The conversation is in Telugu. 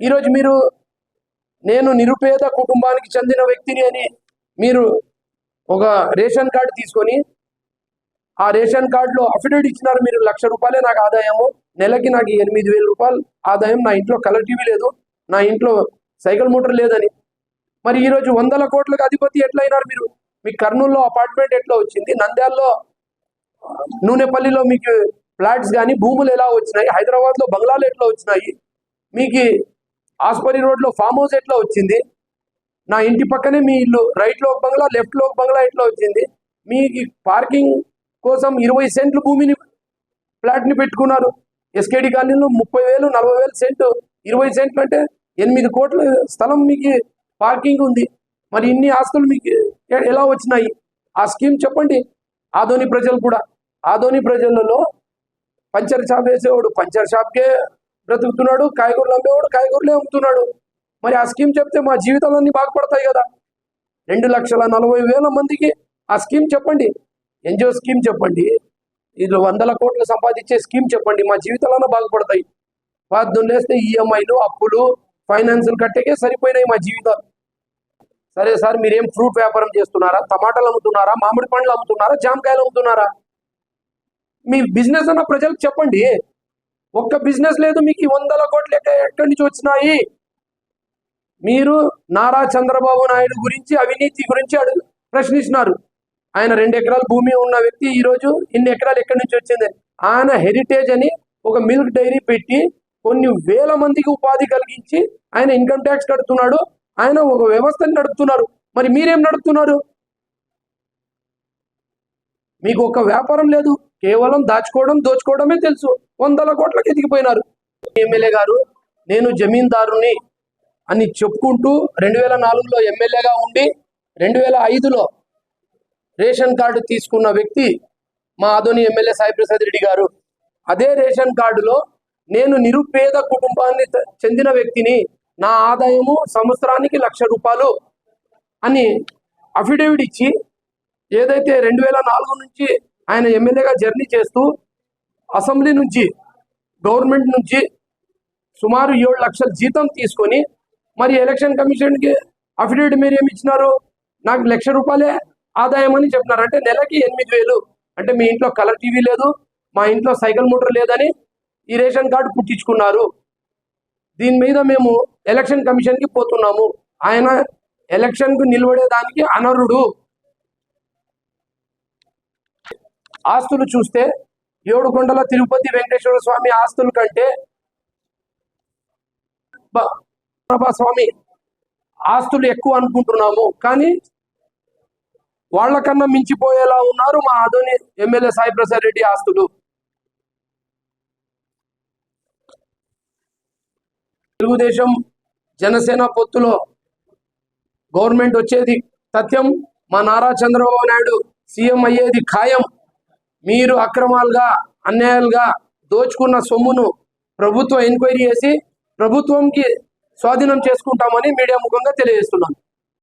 ఈరోజు మీరు నేను నిరుపేద కుటుంబానికి చెందిన వ్యక్తిని అని మీరు ఒక రేషన్ కార్డు తీసుకొని ఆ రేషన్ కార్డులో అఫిడవిట్ ఇచ్చినారు మీరు లక్ష రూపాయలే నాకు ఆదాయము. నెలకి నాకు ఎనిమిది వేల రూపాయలు ఆదాయం. నా ఇంట్లో కలర్ టీవీ లేదు. నా ఇంట్లో సైకిల్ మోటార్ లేదని. మరి ఈరోజు వందల కోట్లకు అధిపతి ఎట్లయినారు మీరు? మీ కర్నూలులో అపార్ట్మెంట్ ఎట్లా వచ్చింది? నంద్యాలలో నూనెపల్లిలో మీకు ఫ్లాట్స్ కానీ భూములు ఎలా వచ్చినాయి? హైదరాబాద్లో బంగ్లాలు ఎట్లా వచ్చినాయి? మీకు ఆస్పరి రోడ్లో ఫామ్ హౌస్ ఎట్లా వచ్చింది? నా ఇంటి పక్కనే మీ ఇల్లు రైట్లో ఒక బంగ్లా లెఫ్ట్లో ఒక బంగ్లా ఎట్లా వచ్చింది? మీకు పార్కింగ్ కోసం ఇరవై సెంట్లు భూమిని ఫ్లాట్ని పెట్టుకున్నారు. ఎస్కేడి కాలనీలో ముప్పై వేలు నలభై వేలు సెంటు ఇరవై సెంట్లు అంటే ఎనిమిది కోట్ల స్థలం మీకు పార్కింగ్ ఉంది. మరి ఇన్ని ఆస్తులు మీకు ఎలా వచ్చినాయి? ఆ స్కీమ్ చెప్పండి. ఆదోని ప్రజలు కూడా. ఆదోని ప్రజలలో పంచర్ షాప్ వేసేవాడు. పంచర్ షాప్కే బ్రతుకుతున్నాడు కాయగూరలు అమ్మేవాడు కాయగూరలే అమ్ముతున్నాడు. మరి ఆ స్కీమ్ చెప్తే మా జీవితాలన్నీ బాగుపడతాయి కదా. రెండు లక్షల నలభై వేల మందికి ఆ స్కీమ్ చెప్పండి. ఎన్జిఓ స్కీమ్ చెప్పండి. ఇందులో వందల కోట్లు సంపాదించే స్కీమ్ చెప్పండి. మా జీవితాలన్నా బాగుపడతాయి పొద్దున్న లేస్తే ఈఎంఐలు అప్పులు ఫైనాన్సులు కట్టేకే సరిపోయినాయి మా జీవితాలు. సరే సార్ మీరేం ఫ్రూట్ వ్యాపారం చేస్తున్నారా? టమాటాలు అమ్ముతున్నారా? మామిడి పండ్లు అమ్ముతున్నారా? జామకాయలు అమ్ముతున్నారా? మీ బిజినెస్ అన్న ప్రజలకు చెప్పండి. ఒక్క బిజినెస్ లేదు మీకు వందల కోట్లు ఎక్కడ ఎక్కడి నుంచి వచ్చినాయి? మీరు నారా చంద్రబాబు నాయుడు గురించి అవినీతి గురించి అడుగు ప్రశ్నిస్తున్నారు ఆయన రెండు ఎకరాల భూమి ఉన్న వ్యక్తి ఈ రోజు ఇన్ని ఎకరాలు ఎక్కడి నుంచి వచ్చింది? ఆయన హెరిటేజ్ అని ఒక మిల్క్ డైరీ పెట్టి కొన్ని వేల మందికి ఉపాధి కలిగించి ఆయన ఇన్కమ్ ట్యాక్స్ కడుతున్నాడు. ఆయన ఒక వ్యవస్థని నడుపుతున్నారు. మరి మీరేం నడుపుతున్నారు? మీకు ఒక వ్యాపారం లేదు. కేవలం దాచుకోవడం దోచుకోవడమే తెలుసు. వందల కోట్లకు ఎదిగిపోయినారు. ఎమ్మెల్యే గారు నేను జమీందారుని అని చెప్పుకుంటూ రెండు వేల నాలుగులో ఎమ్మెల్యేగా ఉండి రెండు వేల ఐదులో రేషన్ కార్డు తీసుకున్న వ్యక్తి మా ఆదోని ఎమ్మెల్యే సాయిప్రసాద్ రెడ్డి గారు. అదే రేషన్ కార్డులో నేను నిరుపేద కుటుంబాన్ని చెందిన వ్యక్తిని నా ఆదాయము సంవత్సరానికి లక్ష రూపాయలు అని అఫిడేవిట్ ఇచ్చి ఏదైతే రెండు వేల నాలుగు నుంచి ఆయన ఎమ్మెల్యేగా జర్నీ చేస్తూ అసెంబ్లీ నుంచి గవర్నమెంట్ నుంచి సుమారు ఏడు లక్షల జీతం తీసుకొని మరి ఎలక్షన్ కమిషన్కి అఫిడవిట్ మీరు ఏమి ఇచ్చినారు? నాకు లక్ష రూపాయలే ఆదాయం అని చెప్పినారు. అంటే నెలకి ఎనిమిది వేలు. అంటే మీ ఇంట్లో కలర్ టీవీ లేదు మా ఇంట్లో సైకిల్ మోటార్ లేదని ఈ రేషన్ కార్డు పుట్టించుకున్నారు దీని మీద మేము ఎలక్షన్ కమిషన్కి పోతున్నాము. ఆయన ఎలక్షన్కు నిలబడేదానికి అనర్హుడు. ఆస్తులు చూస్తే ఏడుకొండల తిరుపతి వెంకటేశ్వర స్వామి ఆస్తుల కంటే ప్రభా స్వామి ఆస్తులు ఎక్కువ అనుకుంటున్నాము. కానీ వాళ్ళకన్నా మించిపోయేలా ఉన్నారు మా ఆదోని ఎమ్మెల్యే సాయి ప్రసాద్ రెడ్డి ఆస్తులు. తెలుగుదేశం జనసేన పొత్తులో గవర్నమెంట్ వచ్చేది సత్యం మా నారా చంద్రబాబు నాయుడు సీఎం అయ్యేది ఖాయం. మీరు అక్రమాలుగా అన్యాయాలుగా దోచుకున్న సొమ్మును ప్రభుత్వం ఎంక్వైరీ చేసి ప్రభుత్వంకి స్వాధీనం చేసుకుంటామని మీడియా ముఖంగా తెలియజేస్తున్నాను.